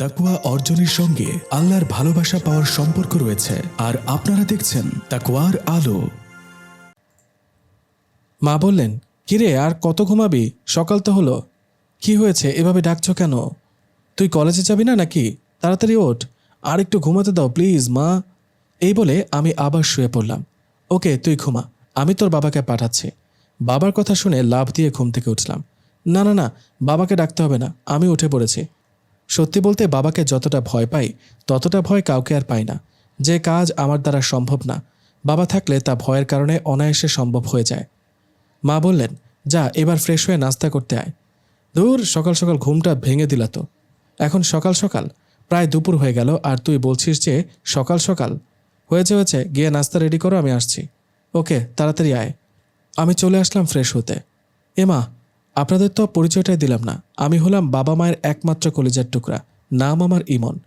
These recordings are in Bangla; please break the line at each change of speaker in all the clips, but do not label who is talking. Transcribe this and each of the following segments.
তাকুয়া অর্জনের সঙ্গে আল্লাহর ভালোবাসা পাওয়ার সম্পর্ক রয়েছে। আর আপনারা দেখছেন তাকুয়ার আলো।
মা বললেন, কিরে, আর কত ঘুমাবি? সকাল তো হলো। কি হয়েছে? এভাবে ডাকছো কেন? তুই কলেজে যাবি না নাকি? তাড়াতাড়ি ওঠ। আর একটু ঘুমাতে দাও, প্লিজ, মা। এই বলে আমি আবার শুয়ে পড়লাম। ওকে, তুই ঘুমা। আমি তোর বাবাকে পাঠাচ্ছি। বাবার কথা শুনে লাভ দিয়ে ঘুম থেকে উঠলাম। না না না, বাবাকে ডাকতে হবে না। আমি উঠে পড়েছি। সত্যি বলতে বাবাকে যতটা ভয় পাই, ততটা ভয় কাউকে আর পাই না। যে কাজ আমার দ্বারা সম্ভব না, বাবা থাকলে তা ভয়ের কারণে অনায়াসে সম্ভব হয়ে যায়। মা বললেন, যা, এবার ফ্রেশ হয়ে নাস্তা করতে আয়। দূর সকাল সকাল ঘুমটা ভেঙে দিলা তো। এখন সকাল সকাল, প্রায় দুপুর হয়ে গেল আর তুই বলছিস যে সকাল সকাল। হয়েছে হয়েছে, গিয়ে নাস্তা রেডি করো, আমি আসছি। ওকে, তাড়াতাড়ি আয়। আমি চলে আসলাম ফ্রেশ হতে। এমা আপনাদের তো পরিচয়টাই দিলাম না। আমি হলাম বাবা মায়ের একমাত্র কলিজার টুকরা। নাম আমার ইমন।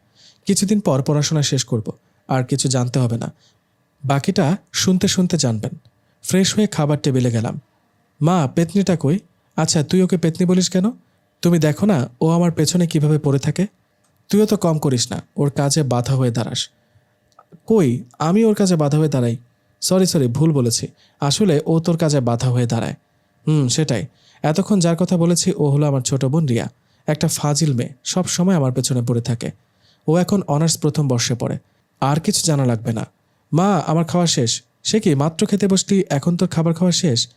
কিছুদিন পর পড়াশোনা শেষ করব, আর কিছু জানতে হবে না। বাকিটা শুনতে শুনতে জানবেন। ফ্রেশ হয়ে খাবার টেবিলে গেলাম। মা, পেতনিটা কই? আচ্ছা তুই ওকে পেতনি বলিস কেন? তুমি দেখো না, ও আমার পেছনে কীভাবে পড়ে থাকে? তুইও তো কম করিস না, ওর কাজে বাধা হয়ে দাঁড়াস। কই, আমি ওর কাজে বাধা হয়ে দাঁড়াই? সরি সরি, ভুল বলেছি। আসলে ও তোর কাজে বাধা হয়ে দাঁড়ায়। হুম, সেটাই। এতক্ষণ যার কথা বলেছি, ও হলো আমার ছোট বোন রিয়া। একটা ফাজিল মেয়ে, সব সময় আমার পেছনে পড়ে থাকে। ও এখন অনার্স প্রথম বর্ষে পড়ে। আর কিছু জানা লাগবে না। মা, আমার খাওয়া শেষ। সে কি মাত্র খেতে বসলি, এখন তোর খাবার খাওয়া শেষ?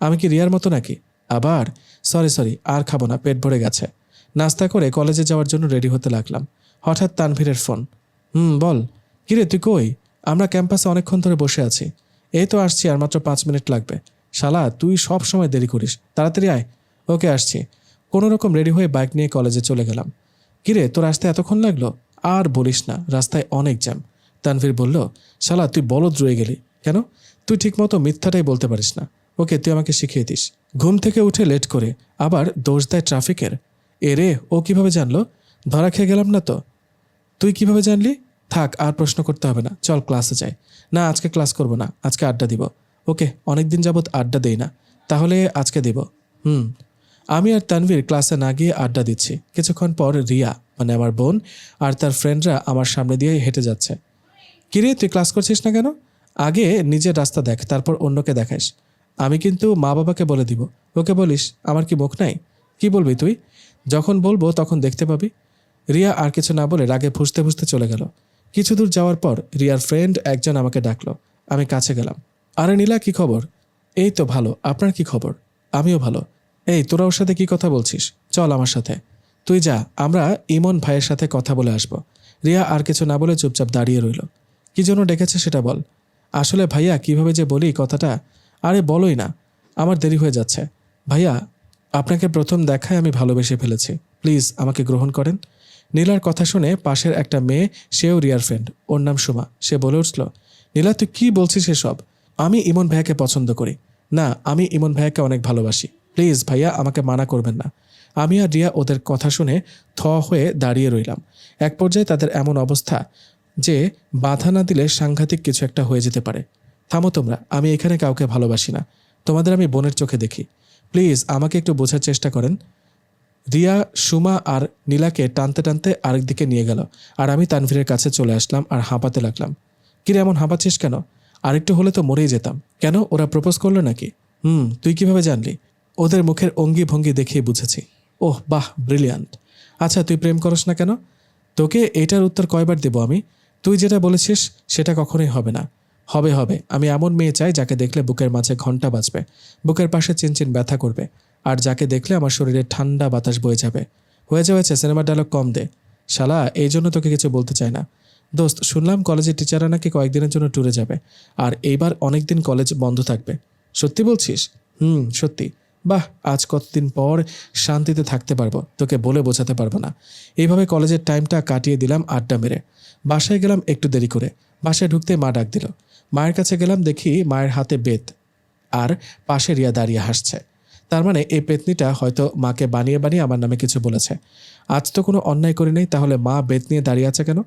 আমি কি রিয়ার মতো নাকি? আবার? সরি সরি, আর খাব না, পেট ভরে গেছে। নাস্তা করে কলেজে যাওয়ার জন্য রেডি হতে লাগলাম। হঠাৎ তানভীরের ফোন। হুম, বল। কিরে, তুই কই? আমরা ক্যাম্পাসে অনেকক্ষণ ধরে বসে আছি। এই তো আসছি, আর মাত্র পাঁচ মিনিট লাগবে। শালা, তুই সব সময় দেরি করিস। তাড়াতাড়ি আয়। ওকে, আসছি। কোনো রকম রেডি হয়ে বাইক নিয়ে কলেজে চলে গেলাম। কিরে, তোর আসতে এতক্ষণ লাগল? আর বলিস না, রাস্তায় অনেক জ্যাম। তানভীর বলল, শালা, তুই বলদ রয়ে গেলি। কেন? তুই ঠিকমতো মিথ্যাটাই বলতে পারিস না। ওকে, তুই আমাকে শিখিয়ে দিস। ঘুম থেকে উঠে লেট করে আবার দোষ দেয় ট্রাফিকের। এ রে, ও কীভাবে জানলো? ধরা খেয়ে গেলাম না তো? তুই কীভাবে জানলি? থাক, আর প্রশ্ন করতে হবে না। চল ক্লাসে যাই। না, আজকে ক্লাস করব না। আজকে আড্ডা দিব। ওকে, অনেকদিন যাবৎ আড্ডা দেই না। তাহলে আজকে দিব। হুম। আমি আর তানভীর ক্লাসে না গিয়ে আড্ডা দিচ্ছি। কিছুক্ষণ পর রিয়া মানে আমার বোন, আর তার ফ্রেন্ডরা আমার সামনে দিয়ে হেঁটে যাচ্ছে। কিরে তুই ক্লাস করছিস না কেন? আগে নিজের রাস্তা দেখ, তারপর অন্যকে দেখাস। আমি কিন্তু মা বাবাকে বলে দিব। ওকে বলিস, আমার কি মুখ নাই? কি বলবি তুই? যখন বলব তখন দেখতে পাবি। রিয়া আর কিছু না বলে রাগে ফুসতে ফুসতে চলে গেল। কিছু দূর যাওয়ার পর রিয়ার ফ্রেন্ড একজন আমাকে ডাকলো। আমি কাছে গেলাম। আরে নীলা, কি খবর? এই তো ভালো। আপনার কি খবর? আমিও ভালো। এই, তোরা ওর সাথে কি কথা বলছিস? চল আমার সাথে। তুই যা, আমরা ইমন ভাইয়ের সাথে কথা বলে আসব। রিয়া আর কিছু না বলে চুপচাপ দাঁড়িয়ে রইল। কি জন্য ডেকেছে সেটা বল। আসলে ভাইয়া, কীভাবে যে বলি কথাটা, আরে বলোই না। আমার দেরি হয়ে যাচ্ছে। ভাইয়া, আপনাকে প্রথম দেখায় আমি ভালোবেসে ফেলেছি। প্লিজ, আমাকে গ্রহণ করেন। নীলার কথা শুনে পাশের একটা মেয়ে, সেও রিয়ার ফ্রেন্ড। ওর নাম সুমা। সে বলে উঠল, নীলা, তুই কি বলছিস এসব? আমি ইমন ভাইয়াকে পছন্দ করি। না, আমি ইমন ভাইয়াকে অনেক ভালোবাসি। প্লিজ ভাইয়া, আমাকে মানা করবেন না। আমি আর রিয়া ওদের কথা শুনে থ হয়ে দাঁড়িয়ে রইলাম। এক পর্যায়ে তাদের এমন অবস্থা যে বাধা না দিলে সাংঘাতিক কিছু একটা হয়ে যেতে পারে। থামো তোমরা, আমি এখানে কাউকে ভালোবাসি না। তোমাদের আমি বোনের চোখে দেখি। প্লিজ, আমাকে একটু বোঝার চেষ্টা করেন। রিয়া, সুমা আর নীলাকে টানতে টানতে আরেক দিকে নিয়ে গেল। আর আমি তানভীরের কাছে চলে আসলাম আর হাঁপাতে লাগলাম। কিরে, এমন হাঁপাচ্ছিস কেন? আরেকটু হলে তো মরেই যেতাম। কেন, ওরা প্রপোজ করল নাকি? হুম, তুই কীভাবে জানলি? ওদের মুখের অঙ্গি ভঙ্গি দেখেই বুঝেছি। ওহ, বাহ, ব্রিলিয়ান্ট। আচ্ছা তুই প্রেম করস না কেন? তোকে এটার উত্তর কয়বার দেব আমি? তুই যেটা বলেছিস, সেটা কখনোই হবে না। হবে হবে, আমি এমন মেয়ে চাই যাকে দেখলে বুকের মাঝে ঘণ্টা বাজবে, বুকের পাশে চিনচিন ব্যথা করবে, আর যাকে দেখলে আমার শরীরে ঠান্ডা বাতাস বয়ে যাবে। হয়েছে হয়েছে, সিনেমার ডায়লগ কম দে। শালা, এই জন্য তোকে কিছু বলতে চাই না। দোস্ত, শুনলাম কলেজের টিচাররা নাকি কয়েকদিনের জন্য ট্যুরে যাবে। আর এইবার অনেকদিন কলেজ বন্ধ থাকবে। সত্যি বলছিস? হুম, সত্যি। বাহ, আজ কতদিন পর শান্তিতে থাকতে পারব। তোকে বলে বোঝাতে পারব না। এইভাবে কলেজের টাইমটা কাটিয়ে দিলাম আড্ডা মেরে। বাসায় গেলাম একটু দেরি করে। বাসায় ঢুকতে মা ডাক দিল। মায়ের কাছে গেলাম দেখি মায়ের হাতে বেত। আর পাশে রিয়া দাঁড়িয়ে হাসছে। তার মানে এই পেতনিটা হয়তো মাকে বানিয়ে বানিয়ে আমার নামে কিছু বলেছে। আজ তো কোনো অন্যায় করি নাই তাহলে মা বেত নিয়ে দাঁড়িয়ে আছে কেন?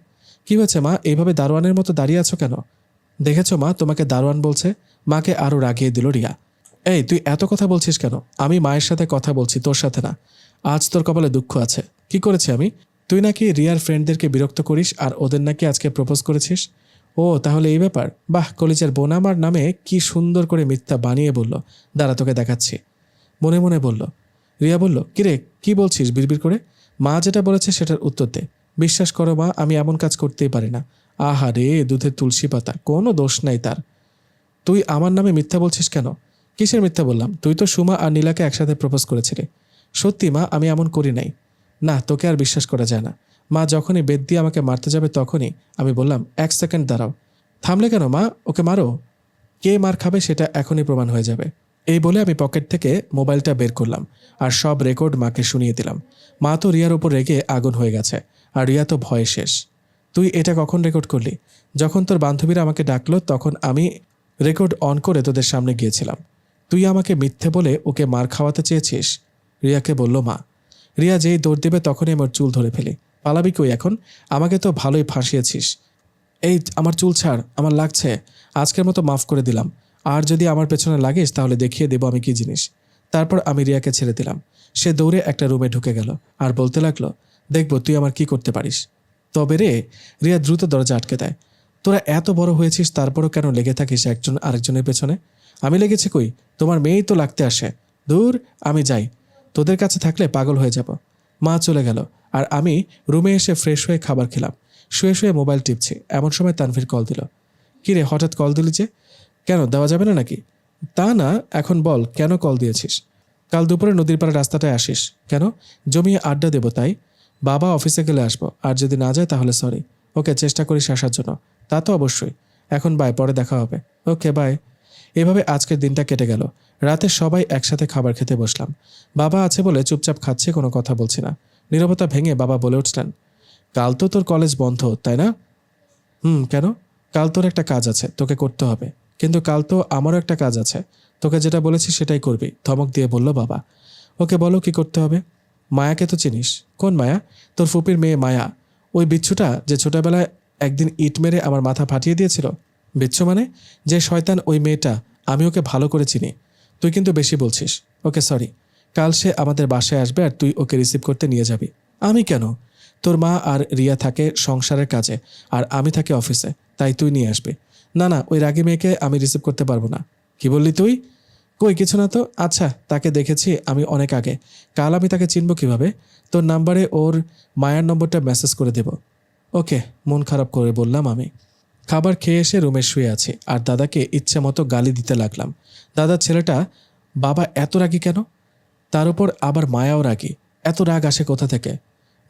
কি হয়েছে, মা? এইভাবে দারোয়ানের মতো দাঁড়িয়ে আছো কেন? দেখেছ, মা? তোমাকে দারোয়ান বলছে, মাকে আরও রাগিয়ে দিল রিয়া। এই, তুই এত কথা বলছিস কেন? আমি মায়ের সাথে কথা বলছি, তোর সাথে না। আজ তোর কপালে দুঃখ আছে। কি করেছি আমি? তুই নাকি রিয়ার ফ্রেন্ডদেরকে বিরক্ত করিস আর ওদের নাকি আজকে প্রপোজ করেছিস? ও, তাহলে এই ব্যাপার। বাহ, কলিজার বোন আমার নামে কি সুন্দর করে মিথ্যা বানিয়ে বলল। দাঁড়া, তোকে দেখাচ্ছি। মনে মনে বলল। রিয়া বলল, কিরে, কি বলছিস বিড়বিড় করে? মা যেটা বলেছে সেটার উত্তর দে। বিশ্বাস করো মা, আমি এমন কাজ করতেই পারি না। আহা রে, দুধের তুলসী পাতা, কোনো দোষ নাই তার। তুই আমার নামে মিথ্যা বলছিস কেন? কিসের মিথ্যা বললাম? তুই তো সুমা আর নীলাকে একসাথে প্রপোজ করেছিলি সত্যি মা, আমি এমন করি নাই। না, তোকে আর বিশ্বাস করা যায় না। মা যখনই বেদ দিয়ে আমাকে মারতে যাবে তখনই আমি বললাম, এক সেকেন্ড দাঁড়াও। থামলে কেন মা? ওকে মারো? কে মার খাবে সেটা এখনই প্রমাণ হয়ে যাবে। এই বলে আমি পকেট থেকে মোবাইলটা বের করলাম আর সব রেকর্ড মাকে শুনিয়ে দিলাম। মা তো রিয়ার ওপর রেগে আগুন হয়ে গেছে। আর রিয়া তো ভয়ে শেষ। তুই এটা কখন রেকর্ড করলি? যখন তোর বান্ধবীরা আমাকে ডাকলো, তখন আমি রেকর্ড অন করে তোদের সামনে গিয়েছিলাম। তুই আমাকে মিথ্যে বলে ওকে মার খাওয়াতে চেয়েছিস? রিয়াকে বলল, মা। রিয়া যেই দৌড় দেবে, তখনই আমার চুল ধরে ফেলি। পালাবি কই এখন? আমাকে তো ভালোই ফাঁসিয়েছিস। এই, আমার চুল ছাড়, আমার লাগছে। আজকের মতো মাফ করে দিলাম। আর যদি আমার পেছনে লাগিস, তাহলে দেখিয়ে দেবো আমি কি জিনিস। তারপর আমি রিয়াকে ছেড়ে দিলাম। সে দৌড়ে একটা রুমে ঢুকে গেল। আর বলতে লাগল দেখব তুই আমার কি করতে পারিস। তবে রে, রিয়া দ্রুত দরজা আটকে দেয়। তোরা এত বড় হয়েছিস, তারপরও কেন লেগে থাকিস একজন আরেকজনের পেছনে? আমি লেগেছি কই? তোমার মেয়েই তো লাগতে আসে। দূর, আমি যাই। তোদের কাছে থাকলে পাগল হয়ে যাব। মা চলে গেল, আর আমি রুমে এসে ফ্রেশ হয়ে খাবার খেলাম। শুয়ে শুয়ে মোবাইল টিপছি, এমন সময় তানভীর কল দিল। কিরে হঠাৎ কল দিলি যে? কেন, দেওয়া যাবে না নাকি? তা না, এখন বল, কেন কল দিয়েছিস? কাল দুপুরে নদীর পাড়ে রাস্তাটায় আসিস। কেন? জমিয়ে আড্ডা দেবো, তাই? বাবা অফিসে গেলে আসব। আর যদি না যায় তাহলে সরি ওকে, চেষ্টা করিস আসার জন্য। তা তো অবশ্যই। এখন বাই পরে দেখা হবে। ওকে বাই এভাবে আজকের দিনটা কেটে গেল। রাতে সবাই একসাথে খাবার খেতে বসলাম। বাবা আছে বলে চুপচাপ খাচ্ছে, কোনো কথা বলছি না। নীরবতা ভেঙে বাবা বলে উঠলেন, কাল তো তোর কলেজ বন্ধ, তাই না? হুম, কেন? কাল তোর একটা কাজ আছে, তোকে করতে হবে। কিন্তু কাল তো আমারও একটা কাজ আছে। তোকে যেটা বলেছি সেটাই করবি। ধমক দিয়ে বলল বাবা। ওকে বলো কি করতে হবে? মায়াকে তো চিনিস। কোন মায়া? তোর ফুপির মেয়ে মায়া। ওই বিচ্ছুটা যে ছোটবেলায় একদিন ইট মেরে আমার মাথা ফাটিয়ে দিয়েছিল। বিচ্ছু মানে? যে শয়তান ওই মেয়েটা, আমি ওকে ভালো করে চিনি। তুই কিন্তু বেশি বলছিস। ওকে সরি কাল সে আমাদের বাসায় আসবে আর তুই ওকে রিসিভ করতে নিয়ে যাবি। আমি কেন? তোর মা আর রিয়া থাকে সংসারের কাজে, আর আমি থাকি অফিসে তাই তুই নিয়ে আসবি। না না, ওই রাগী মেয়েকে আমি রিসিভ করতে পারব না। কি বললি তুই? কই, কিছু না তো? আচ্ছা তাকে দেখেছি আমি অনেক আগে। কাল আমি তাকে চিনব কীভাবে? তোর নাম্বারে ওর মায়ার নম্বরটা মেসেজ করে দেব। ওকে, মন খারাপ করে বললাম আমি। খাবার খেয়ে এসে রুমে শুয়ে আছি, আর দাদাকে ইচ্ছে মতো গালি দিতে লাগলাম। দাদার ছেলেটা বাবা এত রাগী কেন? তার উপর আবার মায়াও রাগী। এত রাগ আসে কোথা থেকে?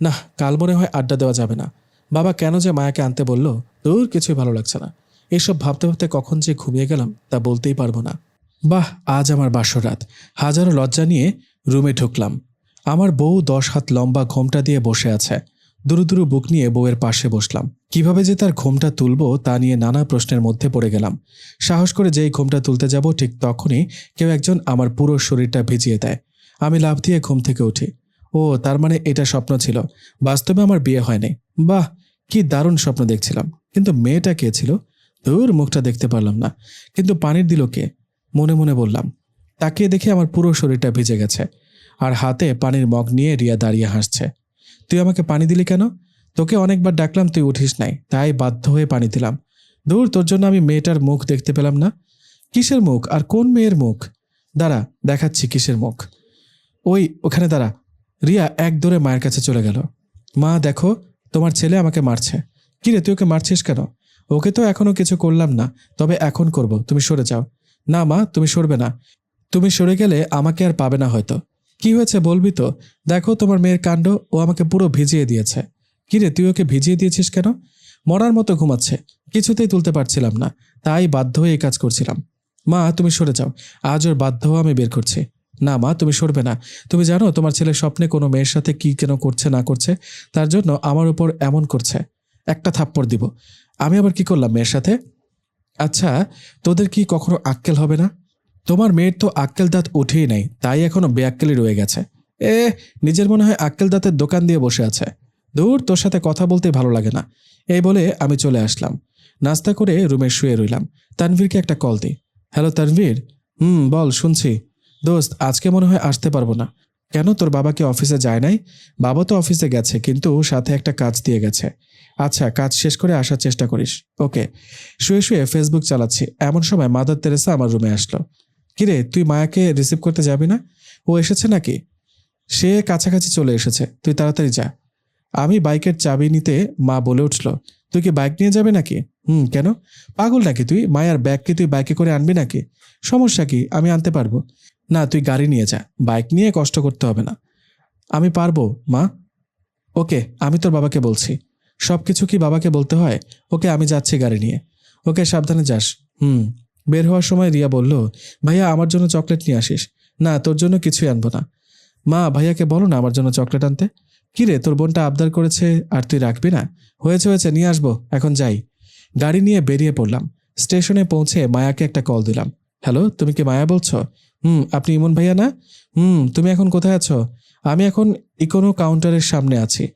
না কাল মনে হয় আড্ডা দেওয়া যাবে না। বাবা কেন যে মায়াকে আনতে বলল, দূর, কিছুই ভালো লাগছে না। এসব ভাবতে ভাবতে কখন যে ঘুমিয়ে গেলাম, তা বলতেই পারব না। বাহ, আজ আমার বাসর রাত। হাজারো লজ্জা নিয়ে রুমে ঢুকলাম। আমার বউ দশ হাত লম্বা ঘোমটা দিয়ে বসে আছে। দুরু দুরু বুক নিয়ে বউয়ের পাশে বসলাম। কীভাবে যে তার ঘোমটা তুলবো তা নিয়ে নানা প্রশ্নের মধ্যে পড়ে গেলাম। সাহস করে যেই ঘোমটা তুলতে যাব, ঠিক তখনই কেউ একজন আমার পুরো শরীরটা ভিজিয়ে দেয়। আমি লাভ দিয়ে ঘুম থেকে উঠি। ও, তার মানে এটা স্বপ্ন ছিল। বাস্তবে আমার বিয়ে হয়নি। বাহ, কি দারুণ স্বপ্ন দেখছিলাম। কিন্তু মেয়েটা কে ছিল? দূর মুখটা দেখতে পারলাম না। কিন্তু পানির দিল কে? মনে মনে বললাম, তাকিয়ে দেখে আমার পুরো শরীরটা ভিজে গেছে আর হাতে পানির মগ নিয়ে রিয়া দাঁড়িয়ে হাসছে। তুই আমাকে পানি দিলি কেন? তোকে অনেকবার ডাকলাম, তুই উঠিস নাই, তাই বাধ্য হয়ে পানি দিলাম। দূর, তোর জন্য আমি মেয়েটার মুখ দেখতে পেলাম না। কিসের মুখ? আর কোন মেয়ের মুখ? দাঁড়া, দেখাচ্ছি কিসের মুখ। ওই, ওখানে দাঁড়া। রিয়া এক দৌড়ে মায়ের কাছে চলে গেল। মা, দেখো, তোমার ছেলে আমাকে মারছে। কিরে, তুই ওকে মারছিস কেন? ওকে তো এখনও কিছু করলাম না, তবে এখন করব, তুমি সরে যাও। না, মা, তুমি সরবে না। তুমি সরে গেলে আমাকে আর পাবে না হয়তো। কি হয়েছে বলবি তো? দেখো, তোমার মেয়ের কাণ্ড, ও আমাকে পুরো ভিজিয়ে দিয়েছে। কিরে তুই ওকে ভিজিয়ে দিয়েছিস কেন? মরার মতো ঘুমাচ্ছে। কিছুতেই তুলতে পারছিলাম না। তাই বাধ্য হয়ে এই কাজ করছিলাম। মা, তুমি সরে যাও। আজ ওর বাধ্য আমি বের করছি। না, মা, তুমি সরবে না। তুমি জানো, তোমার ছেলে স্বপ্নে কোনো মেয়ের সাথে কি কেন করছে, না করছে, তার জন্য আমার উপর এমন করছে। একটা থাপ্পড় দিব। আমি আবার কি করলাম মেয়ের সাথে? আচ্ছা তোদের কি কখনো আক্কেল হবে না? তোমার মেয়ের তো আক্কেল দাঁত উঠেই নাই, তাই এখনও বেআক্কেলই রয়ে গেছে। এ, নিজের মনে হয় আক্কেল দাঁতের দোকান দিয়ে বসে আছে। দূর, তোর সাথে কথা বলতে ভালো লাগে না। এই বলে আমি চলে আসলাম। নাস্তা করে রুমে শুয়ে রইলাম। তানভীরকে একটা কল দিই। হ্যালো, তানভীর? হুম, বল, শুনছি। দোস্ত, আজকে মনে হয় আসতে পারব না। কেন তোর বাবা কি অফিসে যায় নাই? বাবা তো অফিসে গেছে, কিন্তু সাথে একটা কাজ দিয়ে গেছে। আচ্ছা কাজ শেষ করে আসার চেষ্টা করিস। ওকে। শুয়ে শুয়ে ফেসবুক চালাচ্ছি। এমন সময় মাদার তেরেসা আমার রুমে আসলো। কিরে, তুই মায়াকে রিসিভ করতে যাবি না? ও এসেছে নাকি? সে কাছাকাছি চলে এসেছে। তুই তাড়াতাড়ি যা। আমি বাইকের চাবি নিতে মা বলে উঠল, তুই কি বাইক নিয়ে যাবে নাকি? হুম, কেন? পাগল নাকি তুই? মায়ার ব্যাগ কি তুই বাইকে করে আনবি নাকি? সমস্যা কি? আমি আনতে পারব। না, তুই গাড়ি নিয়ে যা। বাইক নিয়ে কষ্ট করতে হবে না। আমি পারব, মা? ওকে, আমি তোর বাবাকে বলছি। সব কিছু কি বাবাকে বলতে হয়? ওকে আমি যাচ্ছি গাড়ি নিয়ে। ওকে সাবধানে যাস। হুম। বের হওয়ার সময় রিয়া বলল, ভাইয়া, আমার জন্য চকলেট নিয়ে আসিস। না, তোর জন্য কিছুই আনব না। মা, ভাইয়াকে বলো না আমার জন্য চকলেট আনতে। কি রে, তোর বোনটা আবদার করেছে আর তুই রাখবি না? হয়েছে হয়েছে, নিয়ে আসব, এখন যাই। গাড়ি নিয়ে বেরিয়ে পড়লাম। স্টেশনে পৌঁছে মায়াকে একটা কল দিলাম। হ্যালো, তুমি কি মায়া বলছো? হুম, আপনি ইমন ভাইয়া না? হুম, তুমি এখন কোথায় আছো? আমি এখন ইকোনো কাউন্টারের সামনে আছি।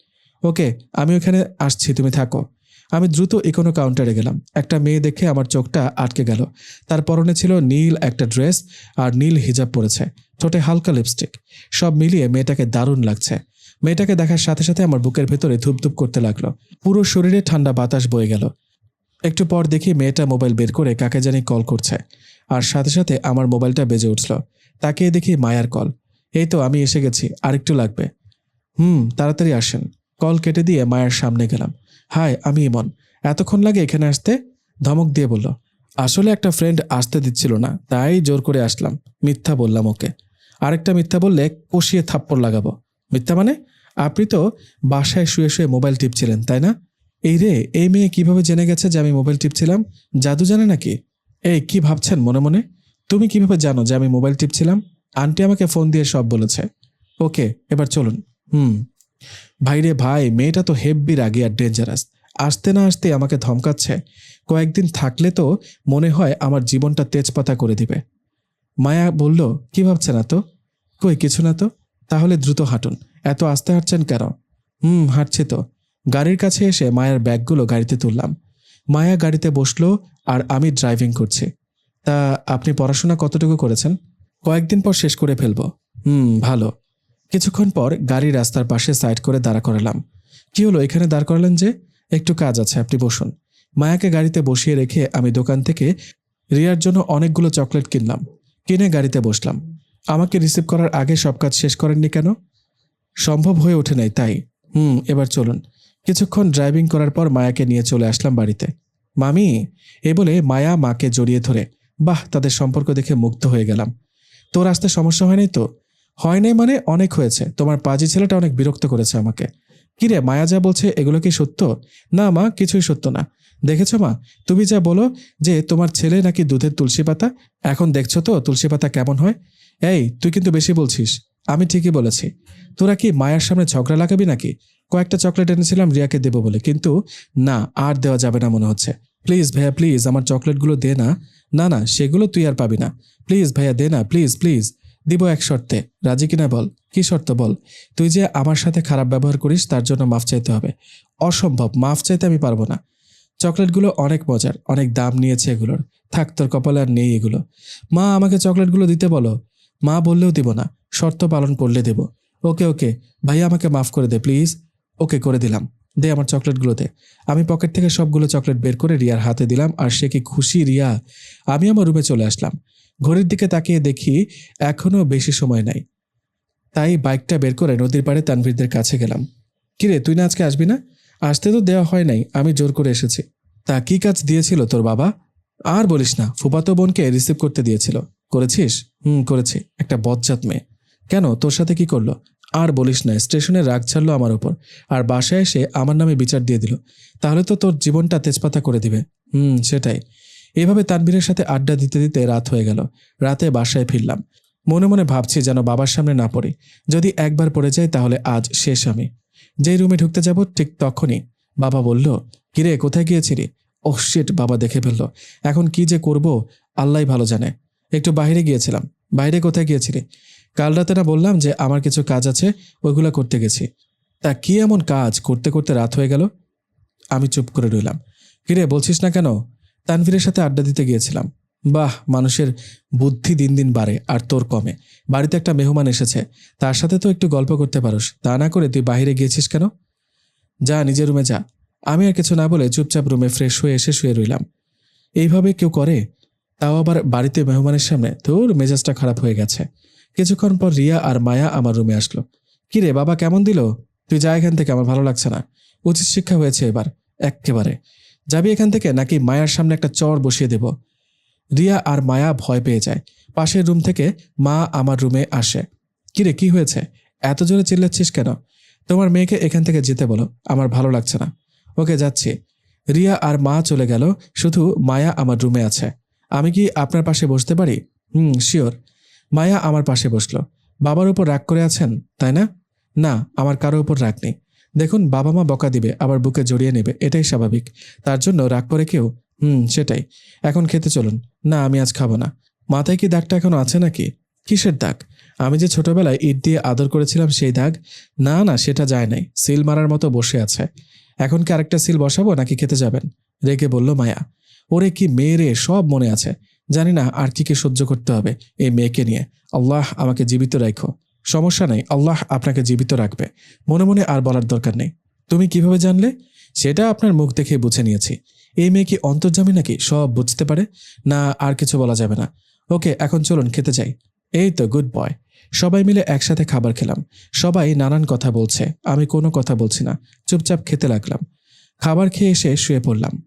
ওকে, আমি ওখানে আসছি, তুমি থাকো। আমি দ্রুত ইকোনো কাউন্টারে গেলাম। একটা মেয়ে দেখে আমার চোখটা আটকে গেল। তার পরনে ছিল নীল একটা ড্রেস আর নীল হিজাব পরেছে। ঠোঁটে হালকা লিপস্টিক সব মিলিয়ে মেয়েটাকে দারুণ লাগছে। মেয়েটাকে দেখার সাথে সাথে আমার বুকের ভেতরে ধুপধুপ করতে লাগল। পুরো শরীরে ঠান্ডা বাতাস বয়ে গেল। একটু পর দেখি মেয়েটা মোবাইল বের করে কাকে জানি কল করছে। আর সাথে সাথে আমার মোবাইলটা বেজে উঠল। তাকিয়ে দেখি মায়ার কল। এই তো, আমি এসে গেছি। আরেকটু লাগবে। হুম, তাড়াতাড়ি আসেন। কল কেটে দিয়ে মায়ের সামনে গেলাম। হাই, আমি ইমন। এতক্ষণ লাগে এখানে আসতে? ধমক দিয়ে বলল, আসলে একটা ফ্রেন্ড আসতে দিচ্ছিল না, তাই জোর করে আসলাম। মিথ্যা বললাম ওকে। আরেকটা মিথ্যা বললে কষিয়ে থাপ্পড় লাগাবো। মিথ্যা মানে? আপনি তো বাসায় শুয়ে শুয়ে মোবাইল টিপছিলেন, তাই না? এই রে, এই মেয়ে কীভাবে জেনে গেছে যে আমি মোবাইল টিপছিলাম? জাদু জানে নাকি? এই, কি ভাবছেন মনে মনে? তুমি কীভাবে জানো যে আমি মোবাইল টিপছিলাম? আন্টি আমাকে ফোন দিয়ে সব বলেছে। ওকে, এবার চলুন। হুম। ভাইরে ভাই, মেয়েটা তো হেব্বি রাগি আর ডেঞ্জারাস আসতে না আসতে আমাকে ধমকাচ্ছে। কয়েকদিন থাকলে তো মনে হয় আমার জীবনটা তেজপাতা করে দিবে। মায়া বলল, কি ভাবছে না তো কই, কিছু না তো? তাহলে দ্রুত হাঁটুন। এত আস্তে হাঁটছেন কেন? হুম, হাঁটছি তো। গাড়ির কাছে এসে মায়ের ব্যাগগুলো গাড়িতে তুললাম। মায়া গাড়িতে বসল আর আমি ড্রাইভিং করছি। তা আপনি পড়াশোনা কতটুকু করেছেন? কয়েকদিন পর শেষ করে ফেলব। হুম, ভালো। কিছুক্ষণ পর গাড়ি রাস্তার পাশে সাইড করে দাঁড়া করালাম। কি হলো, এখানে দাঁড় করালেন যে? একটু কাজ আছে, আপনি বসুন। মায়াকে গাড়িতে বসিয়ে রেখে আমি দোকান থেকে রিয়ার জন্য অনেকগুলো চকলেট কিনলাম। কিনে গাড়িতে বসলাম। আমাকে রিসিভ করার আগে সব কাজ শেষ করেননি কেন? সম্ভব হয়ে ওঠে নাই, তাই। হুম, এবার চলুন। কিছুক্ষণ ড্রাইভিং করার পর মায়াকে নিয়ে চলে আসলাম বাড়িতে। মামি, এ বলে মায়া মাকে জড়িয়ে ধরে, বাহ, তাদের সম্পর্ক দেখে মুগ্ধ হয়ে গেলাম। তোর আসতে সমস্যা হয়নি তো? হয় নাই মানে অনেক হয়েছে। তোমার পাজি ছেলেটা অনেক বিরক্ত করেছে আমাকে। কিরে মায়া যা বলছে এগুলো কি সত্য? না মা, কিছুই সত্য না। দেখেছ মা, তুমি যা বলো যে তোমার ছেলে নাকি দুধের তুলসী পাতা, এখন দেখছ তো তুলসী পাতা কেমন হয়? এই, তুই কিন্তু বেশি বলছিস। আমি ঠিকই বলেছি। তোরা কি মায়ের সামনে ঝগড়া লাগাবি নাকি? কয়েকটা চকলেট এনেছিলাম রিয়াকে দেবো বলে, কিন্তু না, আর দেওয়া যাবে না মনে হচ্ছে। প্লিজ ভাইয়া, প্লিজ, আমার চকলেটগুলো দে না। না না, সেগুলো তুই আর পাবি না। প্লিজ ভাইয়া, দে না, প্লিজ প্লিজ। দিব এক শর্তে। রাজি কিনা বল? কি শর্ত বল? তুই যে আমার সাথে খারাপ ব্যবহার করিস, তার জন্য মাফ চাইতে হবে। অসম্ভব, মাফ চাইতে আমি পারব না। চকলেটগুলো অনেক মজার, অনেক দাম নিয়েছে এগুলোর। থাক, তোর কপালে আর নেই এগুলো। মা, আমাকে চকলেটগুলো দিতে বলো। মা বললেও দিব না, শর্ত পালন করলে দেব। ওকে ওকে ভাইয়া আমাকে মাফ করে দে, প্লিজ। ওকে, করে দিলাম। দে আমার চকলেটগুলো দে আমি পকেট থেকে সবগুলো চকলেট বের করে রিয়ার হাতে দিলাম, আর সে কি খুশি, রিয়া? আমি আমার রুমে চলে আসলাম। ঘড়ির দিকে তাকিয়ে দেখি এখনও বেশি সময় নাই। তাই বাইকটা বের করে নদীর পাড়ে তানভীরদের কাছে গেলাম। কিরে তুই না আজকে আসবি না? আসতে তো দেওয়া হয় নাই, আমি জোর করে এসেছি। তা কি কাজ দিয়েছিল তোর বাবা? আর বলিস না ফুপাতো বোনকে রিসিভ করতে দিয়েছিল। করেছিস? হুম, করেছি, একটা বজ্জাত মেয়ে। কেন, তোর সাথে কি করল? আর বলিস না, স্টেশনে রাগ ছাড়লো আমার ওপর আর বাসায় এসে আমার নামে বিচার দিয়ে দিল। তাহলে তো তোর জীবনটা তেজপাতা করে দিবে। হুম, সেটাই। এভাবে তানবীরের সাথে আড্ডা দিতে দিতে রাত হয়ে গেল। রাতে বাসায় ফিরলাম। মনে মনে ভাবছি যেন বাবার সামনে না পড়ি। যদি একবার পড়ে যায় তাহলে আজ শেষ আমি। যেই রুমে ঢুকতে যাব ঠিক তখনই বাবা বলল, কিরে, কোথায় গিয়েছিলি? ওহ বাবা দেখে ফেলল। এখন কি যে করব, আল্লাহ ভালো জানে। একটু বাইরে গিয়েছিলাম। বাইরে কোথায় গিয়েছিলি? কাল রাতে না বললাম যে আমার কিছু কাজ আছে, ওইগুলো করতে গেছি। তা কি এমন কাজ করতে করতে রাত হয়ে গেল? আমি চুপ করে রইলাম। কিরে, বলছিস না কেন? তানভীরের সাথে আড্ডা দিতে গিয়েছিলাম। বাহ, মানুষের বুদ্ধি দিন দিন বাড়ে আর তোর কমে। বাড়িতে একটা মেহমান এসেছে। তার সাথে তো একটু গল্প করতে পারোস। তা না করে তুই বাইরে গিয়েছিস কেন? যা, নিজের রুমে যা। আমি আর কিছু না বলে চুপচাপ রুমে ফ্রেশ হয়ে এসে শুয়ে রইলাম। এইভাবে কেউ করে? তাও আবার বাড়িতে মেহমানের সামনে? তোর মেজাজটা খারাপ হয়ে গেছে। কিছুক্ষণ পর রিয়া আর মায়া আমার রুমে আসলো। কিরে, বাবা কেমন দিল? তুই যা এখান থেকে, আমার ভালো লাগছে না। উচিত শিক্ষা হয়েছে এবার এক্কেবারে যাবি এখান থেকে নাকি মায়ার সামনে একটা চর বসিয়ে দেব? রিয়া আর মায়া ভয় পেয়ে যায়। পাশের রুম থেকে মা আমার রুমে আসে। কিরে, কি হয়েছে? এত জোরে চিল্লাচ্ছিস কেন? তোমার মেয়েকে এখান থেকে যেতে বলো, আমার ভালো লাগছে না। ওকে, যাচ্ছি। রিয়া আর মা চলে গেল, শুধু মায়া আমার রুমে আছে। আমি কি আপনার পাশে বসতে পারি? হুম শিওর মায়া আমার পাশে বসল। বাবার উপর রাগ করে আছেন, তাই না? না, আমার কারও উপর রাগ নেই। দেখুন বাবা মা বকা দিবে, আবার বুকে জড়িয়ে নেবে, এটাই স্বাভাবিক। তার জন্য রাগ করে কেউ, হুম, সেটাই। এখন খেতে চলুন। না, আমি আজ খাব না। মাথায় কি দাগটা এখনও আছে নাকি? কিসের দাগ? আমি যে ছোটবেলায় ইট দিয়ে আদর করেছিলাম সেই দাগ? না না, সেটা যায় নাই। সিল মারার মতো বসে আছে। এখন কি আরেকটা সিল বসাবো, নাকি খেতে যাবেন? রেগে বলল মায়া। ওরে কি মেয়ে রে, সব মনে আছে। জানি না আর কি কি সহ্য করতে হবে এই মেয়েকে নিয়ে। আল্লাহ, আমাকে জীবিত রাখো। সমস্যা নেই, আল্লাহ আপনাকে জীবিত রাখবে। মনে মনে আর বলার দরকার নেই। তুমি কীভাবে জানলে? সেটা আপনার মুখ দেখে বুঝে নিয়েছি। এই মেয়ে কি অন্তর্জামী নাকি সব বুঝতে পারে? না, আর কিছু বলা যাবে না। ওকে, এখন চলুন, খেতে যাই। এই তো, গুড বয়। সবাই মিলে একসাথে খাবার খেলাম। সবাই নানান কথা বলছে। আমি কোনো কথা বলছি না। চুপচাপ খেতে লাগলাম। খাবার খেয়ে এসে শুয়ে পড়লাম।